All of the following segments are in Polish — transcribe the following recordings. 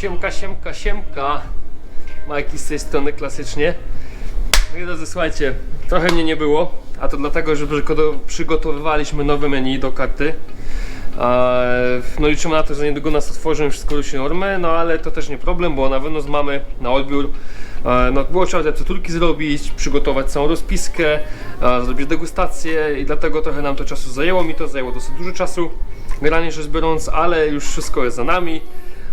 Siemka, siemka, siemka. Majki z tej strony klasycznie. No i drodzy, słuchajcie, trochę mnie nie było, a to dlatego, że przygoto- przygotowywaliśmy nowe menu do karty. No liczymy na to, że niedługo nas otworzą wszystko ruszy normę, no ale to też nie problem, bo na wynos mamy na odbiór. Eee, No było trzeba te recepturki zrobić, przygotować całą rozpiskę, e, zrobić degustację i dlatego trochę nam to czasu zajęło. Mi to zajęło dosyć dużo czasu, generalnie rzecz biorąc, ale już wszystko jest za nami,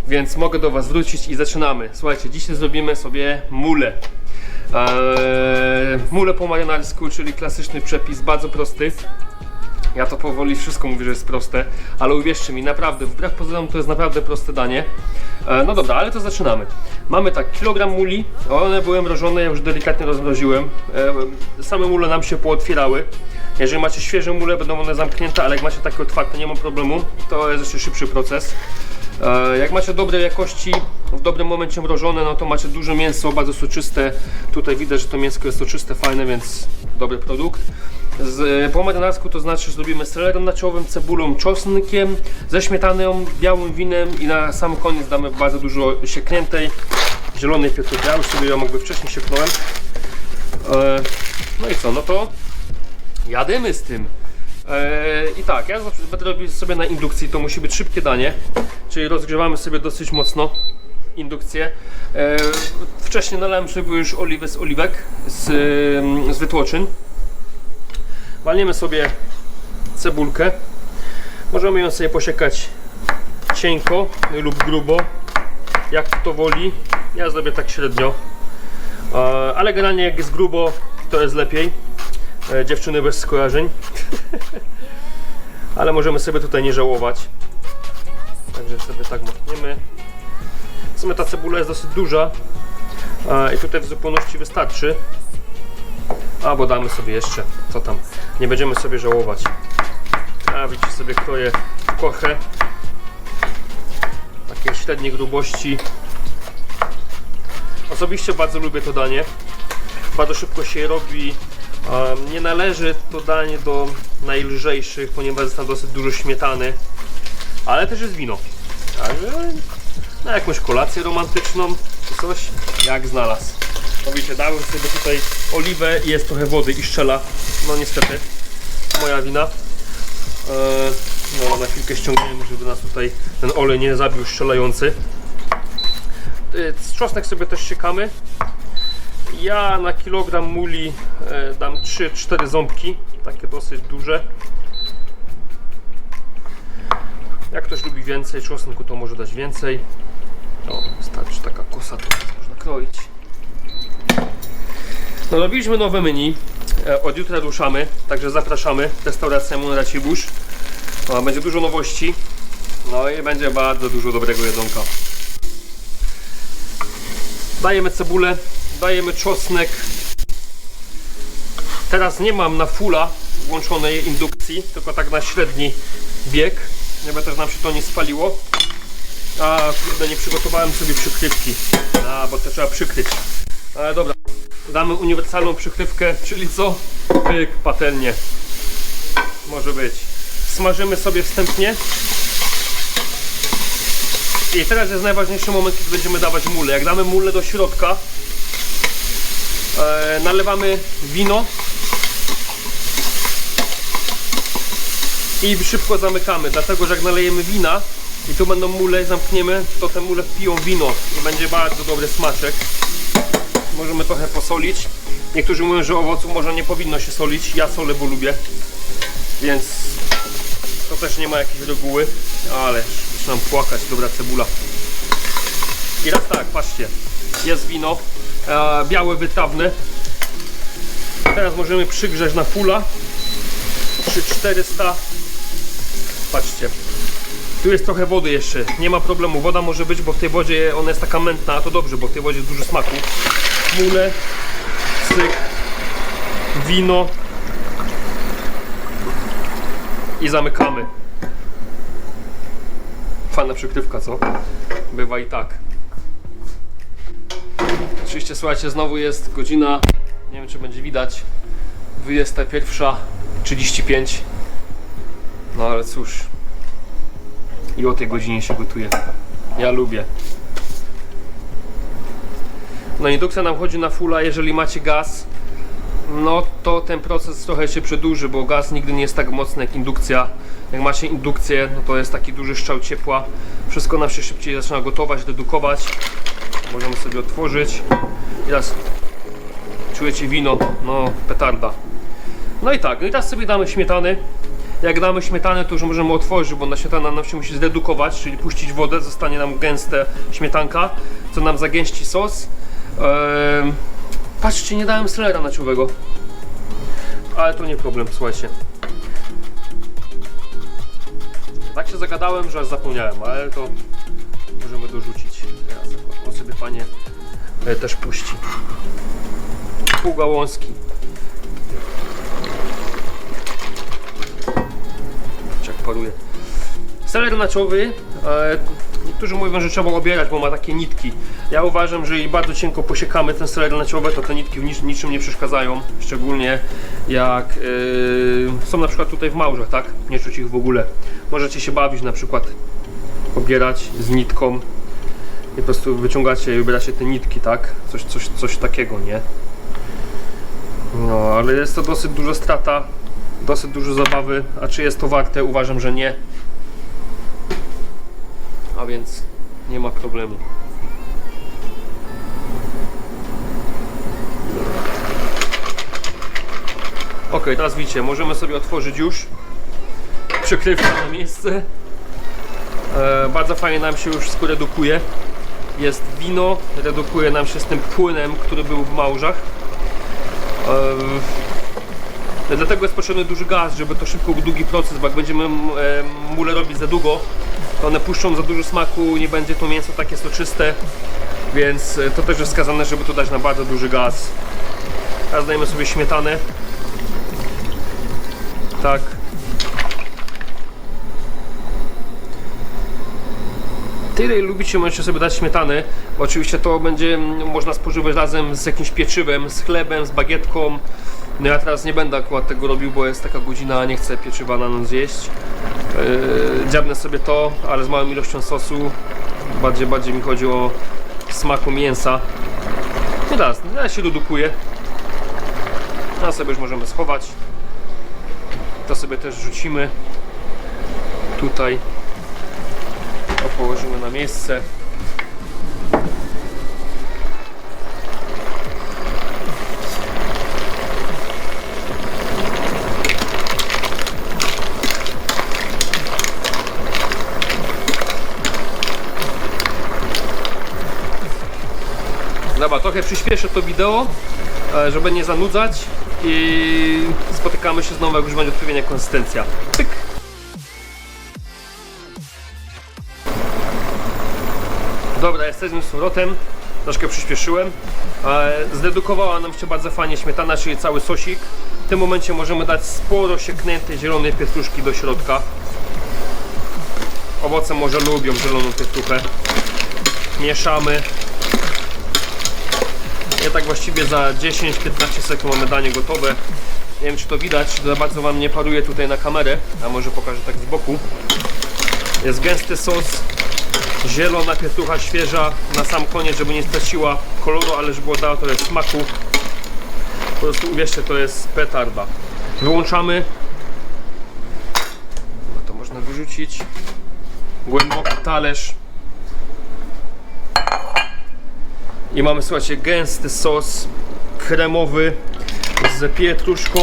więc mogę do Was wrócić i zaczynamy. Słuchajcie, dzisiaj zrobimy sobie mulę. Eee, mulę po marynarsku, czyli klasyczny przepis, bardzo prosty. Ja to powoli wszystko mówię, że jest proste, ale uwierzcie mi, naprawdę, wbrew pozorom to jest naprawdę proste danie. E, no dobra, ale to zaczynamy. Mamy tak, kilogram muli, one były mrożone, ja już delikatnie rozmroziłem. E, same mule nam się pootwierały. Jeżeli macie świeże mule, będą one zamknięte, ale jak macie takie otwarte, nie ma problemu. To jest jeszcze szybszy proces. E, Jak macie dobrej jakości, w dobrym momencie mrożone, no to macie duże mięso, bardzo soczyste. Tutaj widać, że to mięsko jest soczyste, fajne, więc dobry produkt. Z, e, po to znaczy, że zrobimy selerem naczowym, cebulą, czosnkiem, ze śmietaną, białym winem i na sam koniec damy bardzo dużo siekniętej zielonej pietruchy. Ja już sobie ją jakby wcześniej sieknąłem. E, no i co, no to jadymy z tym. Eee, I tak, ja będę robił sobie na indukcji, to musi być szybkie danie, czyli rozgrzewamy sobie dosyć mocno indukcję. Eee, wcześniej nalałem sobie już oliwę z oliwek, z, z wytłoczyn. Walniemy sobie cebulkę. Możemy ją sobie posiekać cienko lub grubo, jak kto woli. Ja zrobię tak średnio, Eee, ale generalnie jak jest grubo, to jest lepiej. E, dziewczyny bez skojarzeń. Ale możemy sobie tutaj nie żałować. Także sobie tak machniemy. W sumie ta cebula jest dosyć duża i tutaj w zupełności wystarczy. A, bo damy sobie jeszcze, co tam, nie będziemy sobie żałować. A widzicie sobie kroję kochę. Takiej średniej grubości. Osobiście bardzo lubię to danie. Bardzo szybko się robi. Nie należy to danie do najlżejszych, ponieważ jest tam dosyć dużo śmietany, ale też jest wino. Także na jakąś kolację romantyczną czy coś, jak znalazł. Wiecie, dałem sobie tutaj oliwę i jest trochę wody i szczela. No niestety, moja wina. No na chwilkę ściągniemy, żeby nas tutaj ten olej nie zabił strzelający. Czosnek sobie też siekamy. Ja na kilogram muli e, dam 3-4 ząbki, takie dosyć duże. Jak ktoś lubi więcej czosnku, to może dać więcej. O, wystarczy taka kosa, to można kroić. No robiliśmy nowe menu. E, Od jutra ruszamy, także zapraszamy. Restauracja Mon Racibórz. O, Będzie dużo nowości. No i będzie bardzo dużo dobrego jedzonka. Dajemy cebulę, dajemy czosnek. Teraz nie mam na fulla włączonej indukcji, tylko tak na średni bieg, żeby też nam się to nie spaliło. A kurde, nie przygotowałem sobie przykrywki, a bo to trzeba przykryć. Ale dobra, damy uniwersalną przykrywkę, czyli co? Pyk, patelnie. Może być. Smażymy sobie wstępnie. I teraz jest najważniejszy moment, kiedy będziemy dawać mulę. Jak damy mulę do środka, nalewamy wino i szybko zamykamy, dlatego że jak nalejemy wina i tu będą mule, zamkniemy, to te mule wpiją wino i będzie bardzo dobry smaczek. Możemy trochę posolić. Niektórzy mówią, że owocu może nie powinno się solić. Ja solę, bo lubię. Więc to też nie ma jakiejś reguły, ale zaczynam płakać, dobra cebula. I raz tak, patrzcie, jest wino, e, białe, wytrawne. Teraz możemy przygrzeć na fulla, 3-400. Patrzcie, tu jest trochę wody jeszcze, nie ma problemu, woda może być, bo w tej wodzie ona jest taka mętna, a to dobrze, bo w tej wodzie jest dużo smaku. Mule, cyk, wino, i zamykamy. Fajna przykrywka, co? Bywa i tak. Oczywiście, słuchajcie, znowu jest godzina, nie wiem czy będzie widać, 21.35. No ale cóż, i o tej godzinie się gotuje. Ja lubię. No indukcja nam chodzi na fulla, jeżeli macie gaz, no to ten proces trochę się przedłuży, bo gaz nigdy nie jest tak mocny jak indukcja. Jak macie indukcję, no to jest taki duży strzał ciepła. Wszystko nam się szybciej zaczyna gotować, dedukować. Możemy sobie otworzyć. I teraz czujecie wino, no petarda. No i tak, no i teraz sobie damy śmietany. Jak damy śmietanę, to już możemy otworzyć, bo na śmietana nam się musi zredukować, czyli puścić wodę, zostanie nam gęste śmietanka, co nam zagęści sos. Ehm, patrzcie, nie dałem selera naciowego. Ale to nie problem, słuchajcie. Tak się zagadałem, że aż zapomniałem, ale to możemy dorzucić. Fajnie e, też puści. Pół gałązki. Patrz jak paruje. Seler naciowy, e, niektórzy mówią, że trzeba obierać, bo ma takie nitki. Ja uważam, że jeżeli bardzo cienko posiekamy ten seler naciowy, to te nitki w nic, niczym nie przeszkadzają. Szczególnie jak e, są na przykład tutaj w małżach, tak? Nie czuć ich w ogóle. Możecie się bawić na przykład obierać z nitką i po prostu wyciągacie i wybieracie te nitki, tak? Coś, coś, coś takiego, nie? No, ale jest to dosyć duża strata, dosyć dużo zabawy, a czy jest to warte? Uważam, że nie. A więc nie ma problemu. Ok, teraz widzicie, możemy sobie otworzyć już przykrywkę na miejsce. E, bardzo fajnie nam się już wszystko redukuje. Jest wino, redukuje nam się z tym płynem, który był w małżach. E, dlatego jest potrzebny duży gaz, żeby to szybko był długi proces, bo jak będziemy e, mule robić za długo, to one puszczą za dużo smaku, nie będzie to mięso takie soczyste, więc e, to też jest wskazane, żeby tu dać na bardzo duży gaz. Teraz dajemy sobie śmietanę. Tak. Tyle lubicie, możecie sobie dać śmietany. Oczywiście to będzie mm, można spożywać razem z jakimś pieczywem, z chlebem, z bagietką. No ja teraz nie będę akurat tego robił, bo jest taka godzina, a nie chcę pieczywa na noc zjeść. Yy, dziabnę sobie to, ale z małą ilością sosu. Bardziej, bardziej mi chodzi o smaku mięsa. I teraz, ja się dedukuję. A sobie już możemy schować. To sobie też rzucimy tutaj. Położymy na miejsce. Dobra, trochę przyspieszę to wideo, e, żeby nie zanudzać i spotykamy się znowu, jak już będzie odpowiednia konsystencja. Pyk! Dobra, jesteśmy z powrotem. Troszkę przyspieszyłem. E, Zdedukowała nam się bardzo fajnie śmietana, czyli cały sosik. W tym momencie możemy dać sporo siekniętej zielonej pietruszki do środka. Owoce może lubią zieloną pietruchę. Mieszamy. I tak właściwie za 10-15 sekund mamy danie gotowe. Nie wiem czy to widać, za bardzo Wam nie paruje tutaj na kamerę, a może pokażę tak z boku. Jest gęsty sos, zielona pietrucha świeża na sam koniec, żeby nie straciła koloru, ale żeby dała trochę smaku. Po prostu uwierzcie, to jest petarda. Wyłączamy. No to można wyrzucić. Głęboki talerz. I mamy, słuchajcie, gęsty sos kremowy z pietruszką,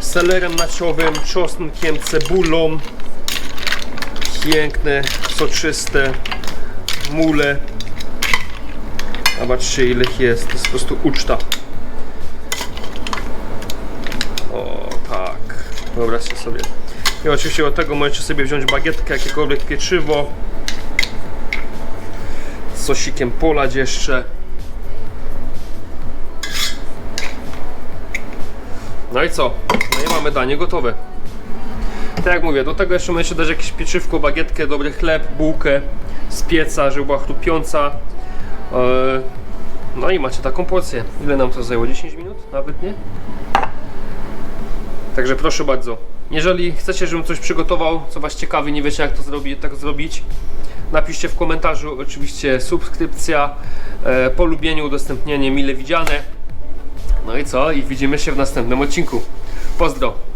selerem naciowym, czosnkiem, cebulą. Piękne, soczyste mule. Zobaczcie ile ich jest, to jest po prostu uczta. O tak, wyobraźcie sobie. I oczywiście do tego możecie sobie wziąć bagietkę, jakiekolwiek pieczywo. Z sosikiem polać jeszcze. No i co? No i mamy danie gotowe. Tak jak mówię, do tego jeszcze możecie dać jakieś pieczywko, bagietkę, dobry chleb, bułkę z pieca, żeby była chrupiąca. Eee, No i macie taką porcję. Ile nam to zajęło? 10 minut? Nawet nie? Także proszę bardzo. Jeżeli chcecie, żebym coś przygotował, co Was ciekawi, nie wiecie jak to zrobi, tak zrobić, Napiszcie w komentarzu oczywiście subskrypcja, e, polubienie, udostępnienie mile widziane. No i co? I widzimy się w następnym odcinku. Pozdro!